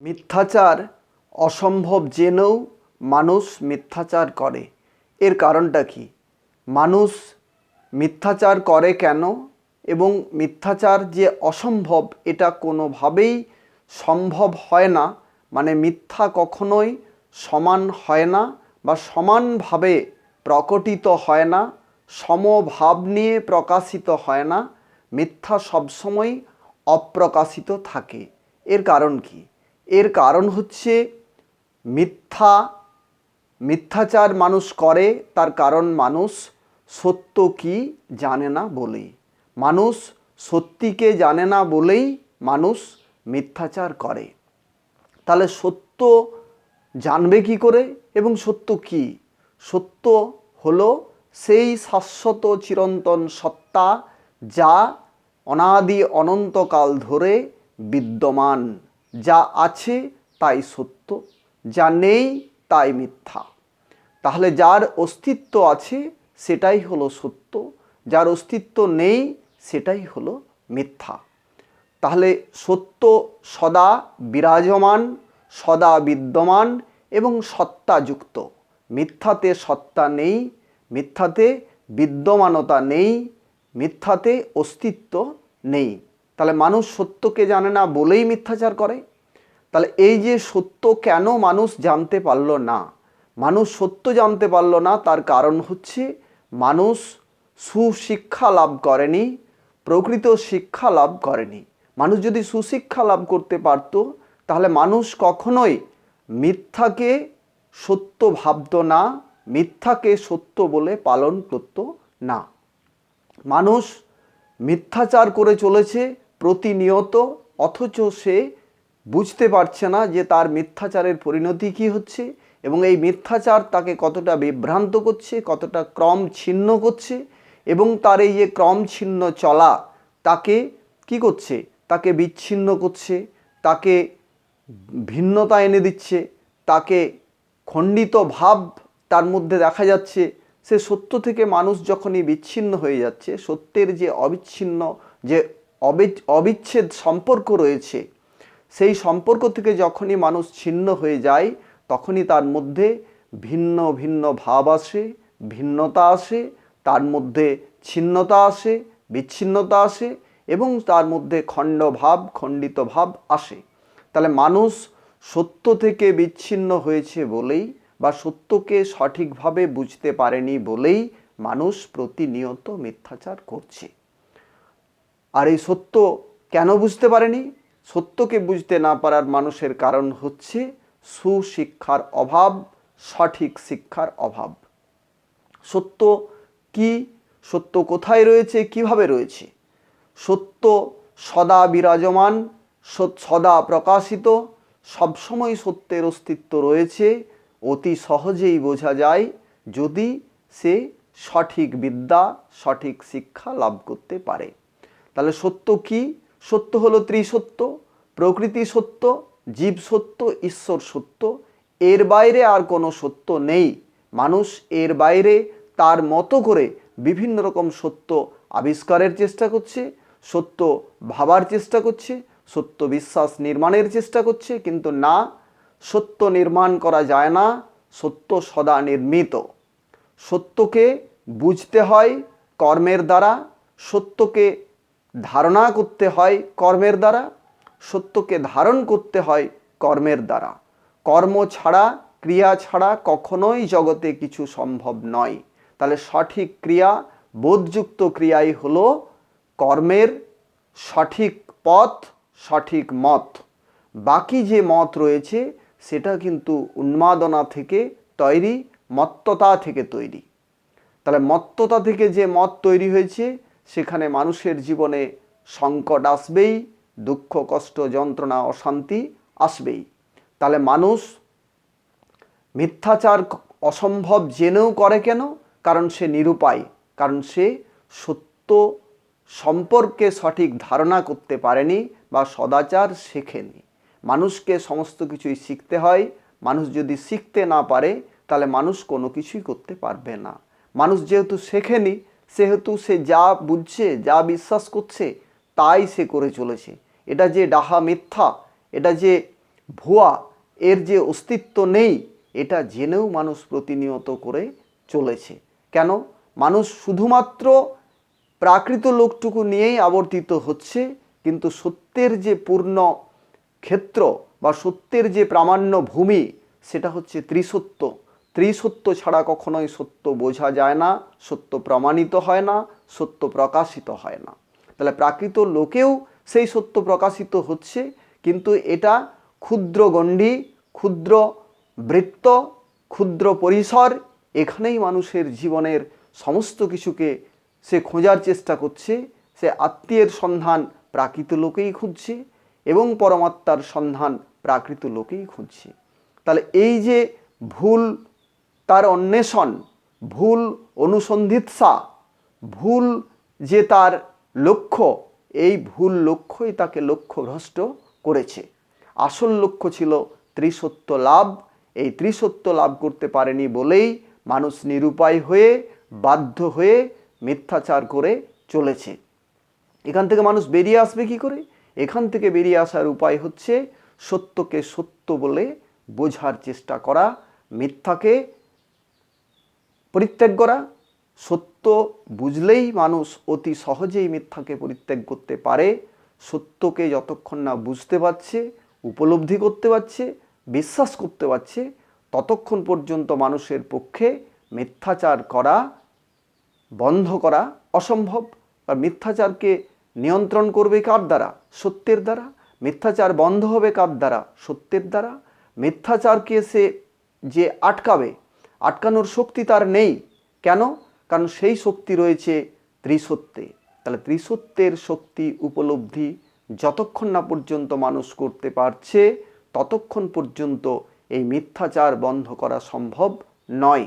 মিথ্যাচার অসম্ভব জেনেও মানুষ মিথ্যাচার করে। এর কারণটা কি? মানুষ মিথ্যাচার করে কেন? এবং মিথ্যাচার যে অসম্ভব, এটা কোনোভাবেই সম্ভব হয় না। মানে মিথ্যা কখনোই সমান হয় না বা সমানভাবে প্রকটিত হয় না, সমভাব নিয়ে প্রকাশিত হয় না। মিথ্যা সবসময় অপ্রকাশিত থাকে। এর কারণ কি? এর কারণ হচ্ছে মিথ্যা, মিথ্যাচার মানুষ করে, তার কারণ মানুষ সত্য কি জানে না বলেই। মানুষ সত্যিকে জানে না বলেই মানুষ মিথ্যাচার করে। তাহলে সত্য জানবে কি করে এবং সত্য কি? সত্য হলো সেই শাশ্বত চিরন্তন সত্তা যা অনাদি অনন্তকাল ধরে বিদ্যমান। যা আছে তাই সত্য, যা নেই তাই মিথ্যা। তাহলে যার অস্তিত্ব আছে সেটাই হলো সত্য, যার অস্তিত্ব নেই সেটাই হলো মিথ্যা। তাহলে সত্য সদা বিরাজমান, সদা বিদ্যমান এবং সত্তাযুক্ত মিথ্যাতে সত্তা নেই, মিথ্যাতে বিদ্যমানতা নেই, মিথ্যাতে অস্তিত্ব নেই। তাহলে মানুষ সত্যকে জানে না বলেই মিথ্যাচার করে। তাহলে এই যে সত্য কেন মানুষ জানতে পারল না? মানুষ সত্য জানতে পারল না, তার কারণ হচ্ছে মানুষ সুশিক্ষা লাভ করেনি, প্রকৃত শিক্ষা লাভ করেনি। মানুষ যদি সুশিক্ষা লাভ করতে পারত, তাহলে মানুষ কখনোই মিথ্যাকে সত্য ভাবত না, মিথ্যাকে সত্য বলে পালন করত না। মানুষ মিথ্যাচার করে চলেছে প্রতিনিয়ত, অথচ সে বুঝতে পারছে না যে তার মিথ্যাচারের পরিণতি কী হচ্ছে এবং এই মিথ্যাচার তাকে কতটা বিভ্রান্ত করছে, কতটা ক্রম ছিন্ন করছে এবং তার এই যে ক্রম ছিন্ন চলা তাকে কি করছে? তাকে বিচ্ছিন্ন করছে, তাকে ভিন্নতা এনে দিচ্ছে, তাকে খণ্ডিত ভাব তার মধ্যে দেখা যাচ্ছে। সে সত্য থেকে মানুষ যখনই বিচ্ছিন্ন হয়ে যাচ্ছে, সত্যের যে অবিচ্ছিন্ন, যে অবি- অবিচ্ছেদ সম্পর্ক রয়েছে সেই সম্পর্ক থেকে যখনই মানুষ ছিন্ন হয়ে যায়, তখনই তার মধ্যে ভিন্ন ভিন্ন ভাব আসে, ভিন্নতা আসে, তার মধ্যে ছিন্নতা আসে, বিচ্ছিন্নতা আসে এবং তার মধ্যে খণ্ড ভাব, খণ্ডিত ভাব আসে। তাহলে মানুষ সত্য থেকে বিচ্ছিন্ন হয়েছে বলেই বা সত্যকে সঠিকভাবে বুঝতে পারেনি বলেই মানুষ প্রতিনিয়ত মিথ্যাচার করছে। আর এই সত্য কেন বুঝতে পারেনি? সত্যকে বুঝতে না পারার মানুষের কারণ হচ্ছে সুশিক্ষার অভাব, সঠিক শিক্ষার অভাব। সত্য কি? সত্য কোথায় রয়েছে? কীভাবে রয়েছে? সত্য সদা বিরাজমান সদা প্রকাশিত, সবসময় সত্যের অস্তিত্ব রয়েছে, অতি সহজেই বোঝা যায় যদি সে সঠিক বিদ্যা, সঠিক শিক্ষা লাভ করতে পারে। তাহলে সত্য কি? সত্য হলো ত্রিসত্য, প্রকৃতি সত্য, জীব সত্য, ঈশ্বর সত্য। এর বাইরে আর কোনো সত্য নেই। মানুষ এর বাইরে তার মতো করে বিভিন্ন রকম সত্য আবিষ্কারের চেষ্টা করছে, সত্য ভাবার চেষ্টা করছে, সত্য বিশ্বাস নির্মাণের চেষ্টা করছে, কিন্তু না, সত্য নির্মাণ করা যায় না, সত্য সদা নির্মিত। সত্যকে বুঝতে হয় কর্মের দ্বারা, সত্যকে ধারণা করতে হয় কর্মের দ্বারা, সত্যকে ধারণ করতে হয় কর্মের দ্বারা। কর্ম ছাড়া, ক্রিয়া ছাড়া কখনোই জগতে কিছু সম্ভব নয়। তাহলে সঠিক ক্রিয়া, বোধযুক্ত ক্রিয়াই হলো কর্মের সঠিক পথ, সঠিক মত। বাকি যে মত রয়েছে, সেটা কিন্তু উন্মাদনা থেকে তৈরি, মত্ততা থেকে তৈরি। তাহলে মত্ততা থেকে যে মত তৈরি হয়েছে সেখানে মানুষের জীবনে সংকট আসবেই, দুঃখ, কষ্ট, যন্ত্রণা, অশান্তি আসবেই। তাহলে মানুষ মিথ্যাচার অসম্ভব জেনেও করে কেন? কারণ সে নিরুপায়, কারণ সে সত্য সম্পর্কে সঠিক ধারণা করতে পারেনি বা সদাচার শেখেনি। মানুষকে সমস্ত কিছুই শিখতে হয়। মানুষ যদি শিখতে না পারে, তাহলে মানুষ কোনো কিছুই করতে পারবে না। মানুষ যেহেতু শেখেনি সেহেতু সে যা বুঝছে, যা বিশ্বাস করছে, তাই সে করে চলেছে। এটা যে ডাহা মিথ্যা, এটা যে ভুয়া, এর যে অস্তিত্ব নেই, এটা জেনেও মানুষ প্রতিনিয়ত করে চলেছে। কেন? মানুষ শুধুমাত্র প্রাকৃত লোকটুকু নিয়েই আবর্তিত হচ্ছে, কিন্তু সত্যের যে পূর্ণ ক্ষেত্র বা সত্যের যে প্রামাণ্য ভূমি, সেটা হচ্ছে ত্রিসত্য। ত্রিসত্য ছাড়া কখনোই সত্য বোঝা যায় না, সত্য প্রমাণিত হয় না, সত্য প্রকাশিত হয় না। তাহলে প্রাকৃত লোকেও সেই সত্য প্রকাশিত হচ্ছে, কিন্তু এটা ক্ষুদ্র গণ্ডি, ক্ষুদ্র বৃত্ত, ক্ষুদ্র পরিসর, এখানেই মানুষের জীবনের সমস্ত কিছুকে সে খোঁজার চেষ্টা করছে, সে আত্মীয়ের সন্ধান প্রাকৃত লোকেই খুঁজছে এবং পরমাত্মার সন্ধান প্রাকৃত লোকেই খুঁজছে। তাহলে এই যে ভুল তার অন্বেষণ, ভুল অনুসন্ধিৎসা, ভুল যে তার লক্ষ্য, এই ভুল লক্ষ্যই তাকে লক্ষ্যভ্রষ্ট করেছে। আসল লক্ষ্য ছিল ত্রিসত্য লাভ। এই ত্রিসত্য লাভ করতে পারেনি বলেই মানুষ নিরুপায় হয়ে, বাধ্য হয়ে মিথ্যাচার করে চলেছে। এখান থেকে মানুষ বেরিয়ে আসবে কি করে? এখান থেকে বেরিয়ে আসার উপায় হচ্ছে সত্যকে সত্য বলে বোঝার চেষ্টা করা, মিথ্যাকে পরিত্যাগ করা, সত্য বুঝলেই মানুষ অতি সহজেই মিথ্যাকে পরিত্যাগ করতে পারে, সত্যকে যতক্ষণ না বুঝতে পারছে, উপলব্ধি করতে পারছে, বিশ্বাস করতে পারছে, ততক্ষণ পর্যন্ত মানুষের পক্ষে মিথ্যাচার করা বন্ধ করা অসম্ভব। আর মিথ্যাচারকে নিয়ন্ত্রণ করবে কার দ্বারা? সত্যের দ্বারা। মিথ্যাচার বন্ধ হবে কার দ্বারা? সত্যের দ্বারা। মিথ্যাচারকে সে যে আটকাবে আটকানোর শক্তি তার নেই। কেন? কারণ সেই শক্তি রয়েছে ত্রিসত্যে তাহলে ত্রিসত্যের শক্তি উপলব্ধি যতক্ষণ না পর্যন্ত মানুষ করতে পারছে, ততক্ষণ পর্যন্ত এই মিথ্যাচার বন্ধ করা সম্ভব নয়।